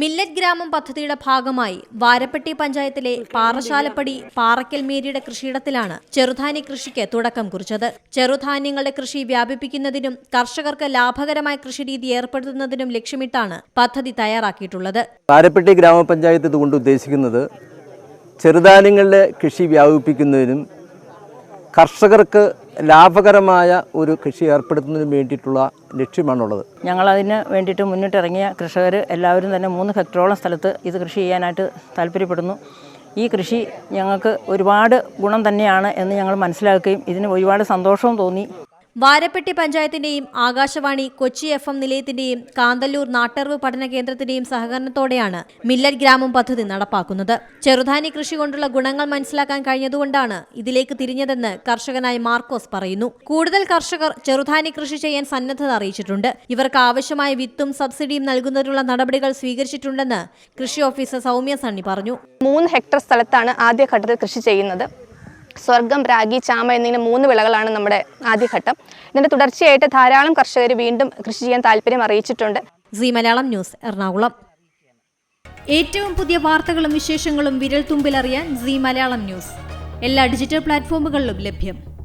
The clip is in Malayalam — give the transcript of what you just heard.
മില്ലറ്റ് ഗ്രാമം പദ്ധതിയുടെ ഭാഗമായി വാരപ്പെട്ടി പഞ്ചായത്തിലെ പാറശാലപ്പടി പാറക്കൽമേരിയുടെ കൃഷിയിടത്തിലാണ് ചെറുധാന്യ കൃഷിക്ക് തുടക്കം കുറിച്ചത്. ചെറുധാന്യങ്ങളുടെ കൃഷി വ്യാപിപ്പിക്കുന്നതിനും കർഷകർക്ക് ലാഭകരമായ കൃഷിരീതി ഏർപ്പെടുത്തുന്നതിനും ലക്ഷ്യമിട്ടാണ് പദ്ധതി തയ്യാറാക്കിയിട്ടുള്ളത്. വാരപ്പെട്ടി ഗ്രാമപഞ്ചായത്ത് ഇതുകൊണ്ട് ഉദ്ദേശിക്കുന്നത് ചെറുധാന്യങ്ങളുടെ കൃഷി വ്യാപിപ്പിക്കുന്നതിനും കർഷകർക്ക് ലാഭകരമായ ഒരു കൃഷി ഏർപ്പെടുത്തുന്നതിന് വേണ്ടിയിട്ടുള്ള ലക്ഷ്യമാണുള്ളത്. ഞങ്ങളതിന് വേണ്ടിയിട്ട് മുന്നിട്ടിറങ്ങിയ കർഷകർ എല്ലാവരും തന്നെ മൂന്ന് ഹെക്ടറോളം സ്ഥലത്ത് ഇത് കൃഷി ചെയ്യാനായിട്ട് താല്പര്യപ്പെടുന്നു. ഈ കൃഷി ഞങ്ങൾക്ക് ഒരുപാട് ഗുണം തന്നെയാണ് എന്ന് ഞങ്ങൾ മനസ്സിലാക്കുകയും ഇതിന് ഒരുപാട് സന്തോഷവും തോന്നി. വാരപ്പെട്ടി പഞ്ചായത്തിന്റെയും ആകാശവാണി കൊച്ചി എഫ് എം നിലയത്തിന്റെയും കാന്തല്ലൂർ നാട്ടറിവ് പഠന കേന്ദ്രത്തിന്റെയും സഹകരണത്തോടെയാണ് മില്ലറ്റ് ഗ്രാമം പദ്ധതി നടപ്പാക്കുന്നത്. ചെറുധാന്യ കൃഷി കൊണ്ടുള്ള ഗുണങ്ങൾ മനസ്സിലാക്കാൻ കഴിഞ്ഞതുകൊണ്ടാണ് ഇതിലേക്ക് തിരിഞ്ഞതെന്ന് കർഷകനായ മാർക്കോസ് പറയുന്നു. കൂടുതൽ കർഷകർ ചെറുധാന്യ കൃഷി ചെയ്യാൻ സന്നദ്ധത അറിയിച്ചിട്ടുണ്ട്. ഇവർക്ക് ആവശ്യമായ വിത്തും സബ്സിഡിയും നൽകുന്നതിനുള്ള നടപടികൾ സ്വീകരിച്ചിട്ടുണ്ടെന്ന് കൃഷി ഓഫീസർ സൗമ്യ സണ്ണി പറഞ്ഞു. മൂന്ന് ഹെക്ടർ സ്ഥലത്താണ് ആദ്യഘട്ടത്തിൽ കൃഷി ചെയ്യുന്നത്. സ്വർഗം രാഗി ചാമ എന്നിങ്ങനെ മൂന്ന് വിളകളാണ് നമ്മുടെ ആദ്യഘട്ടം. ഇതിന്റെ തുടർച്ചയായിട്ട് ധാരാളം കർഷകർ വീണ്ടും കൃഷി ചെയ്യാൻ താല്പര്യം അറിയിച്ചിട്ടുണ്ട്. C Malayalam news Ernakulam. ഏറ്റവും പുതിയ വാർത്തകളും വിശേഷങ്ങളും വിരൽ തുമ്പിലറിയാൻ സി മലയാളം ന്യൂസ്. എല്ലാ ഡിജിറ്റൽ പ്ലാറ്റ്ഫോമുകളിലും ലഭ്യം.